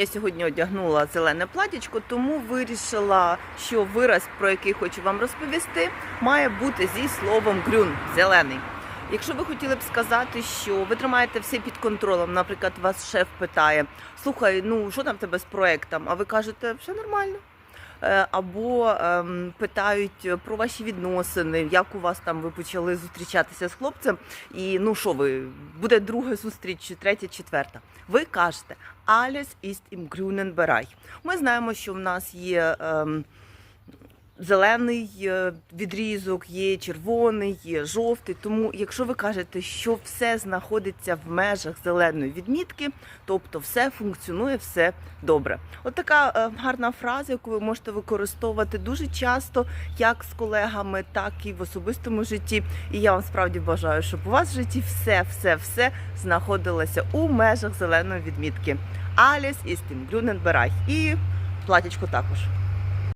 Я сьогодні одягнула зелене платічко, тому вирішила, що вираз, про який хочу вам розповісти, має бути зі словом грюн зелений. Якщо ви хотіли б сказати, що ви тримаєте все під контролем, наприклад, вас шеф питає: слухай, ну що там тебе з проектом? А ви кажете, все нормально. Е, Або ем, питають про ваші відносини, як у вас там ви почали зустрічатися з хлопцем, і ну що ви, буде друга зустріч, чи третя, четверта. Ви кажете Аліс іст grünen Bereich. Ми знаємо, що в нас є ем, зелений е, відрізок, є червоний, є жовтий. Тому, якщо ви кажете, що все знаходиться в межах зеленої відмітки, тобто все функціонує, все добре. От така е, гарна фраза, яку ви можете використовувати дуже часто, як з колегами, так і в особистому житті. І я вам справді бажаю, щоб у вас в житті все, все, все знаходилося у межах зеленої відмітки. Alles ist im grünen І платічко також.